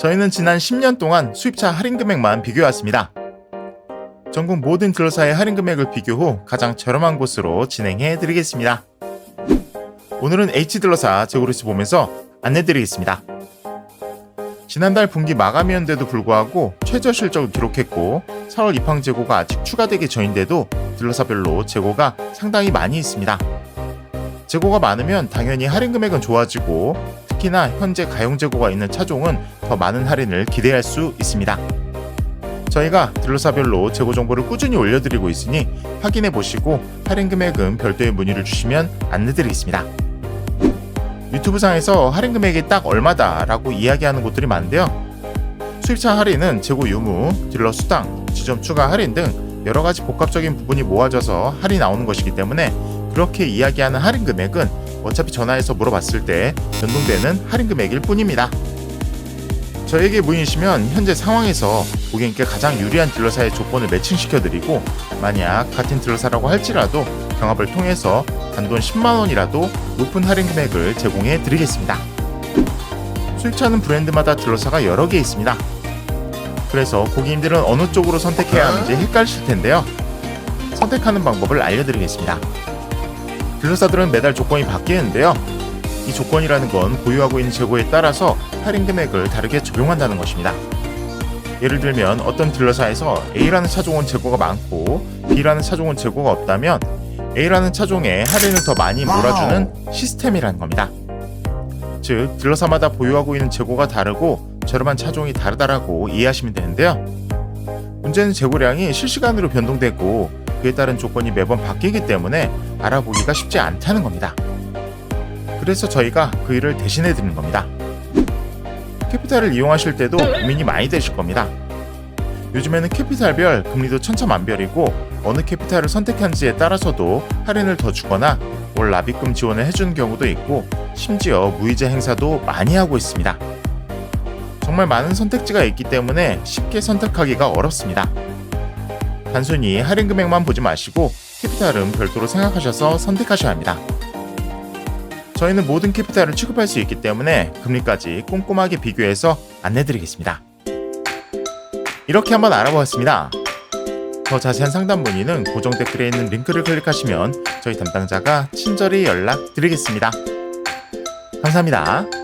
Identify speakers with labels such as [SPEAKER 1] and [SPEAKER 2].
[SPEAKER 1] 저희는 지난 10년 동안 수입차 할인 금액만 비교해왔습니다. 전국 모든 딜러사의 할인 금액을 비교 후 가장 저렴한 곳으로 진행해 드리겠습니다. 오늘은 H딜러사 재고리스 보면서 안내드리겠습니다. 지난달 분기 마감이었는데도 불구하고 최저 실적을 기록했고 4월 입항 재고가 아직 추가되기 전인데도 딜러사별로 재고가 상당히 많이 있습니다. 재고가 많으면 당연히 할인 금액은 좋아지고 특히나 현재 가용 재고가 있는 차종은 더 많은 할인을 기대할 수 있습니다. 저희가 딜러사별로 재고 정보를 꾸준히 올려드리고 있으니 확인해 보시고 할인 금액은 별도의 문의를 주시면 안내드리겠습니다. 유튜브상에서 할인 금액이 딱 얼마다라고 이야기하는 곳들이 많은데요. 수입차 할인은 재고 유무, 딜러 수당, 지점 추가 할인 등 여러 가지 복합적인 부분이 모아져서 할인이 나오는 것이기 때문에 그렇게 이야기하는 할인 금액은 어차피 전화해서 물어봤을 때 변동되는 할인 금액일 뿐입니다. 저에게 문의시면 현재 상황에서 고객님께 가장 유리한 딜러사의 조건을 매칭시켜드리고 만약 같은 딜러사라고 할지라도 경합을 통해서 단돈 10만원이라도 높은 할인 금액을 제공해 드리겠습니다. 수입차는 브랜드마다 딜러사가 여러 개 있습니다. 그래서 고객님들은 어느 쪽으로 선택해야 하는지 헷갈리실 텐데요. 선택하는 방법을 알려드리겠습니다. 딜러사들은 매달 조건이 바뀌는데요. 이 조건이라는 건 보유하고 있는 재고에 따라서 할인 금액을 다르게 적용한다는 것입니다. 예를 들면 어떤 딜러사에서 A라는 차종은 재고가 많고 B라는 차종은 재고가 없다면 A라는 차종에 할인을 더 많이 몰아주는 시스템이라는 겁니다. 즉 딜러사마다 보유하고 있는 재고가 다르고 저렴한 차종이 다르다라고 이해하시면 되는데요. 문제는 재고량이 실시간으로 변동되고 그에 따른 조건이 매번 바뀌기 때문에 알아보기가 쉽지 않다는 겁니다. 그래서 저희가 그 일을 대신해 드리는 겁니다. 캐피탈을 이용하실 때도 고민이 많이 되실 겁니다. 요즘에는 캐피탈별 금리도 천차만별이고 어느 캐피탈을 선택한지에 따라서도 할인을 더 주거나 월 납입금 지원을 해주는 경우도 있고 심지어 무이자 행사도 많이 하고 있습니다. 정말 많은 선택지가 있기 때문에 쉽게 선택하기가 어렵습니다. 단순히 할인 금액만 보지 마시고 캐피탈은 별도로 생각하셔서 선택하셔야 합니다. 저희는 모든 캐피탈을 취급할 수 있기 때문에 금리까지 꼼꼼하게 비교해서 안내드리겠습니다. 이렇게 한번 알아보았습니다. 더 자세한 상담 문의는 고정 댓글에 있는 링크를 클릭하시면 저희 담당자가 친절히 연락드리겠습니다. 감사합니다.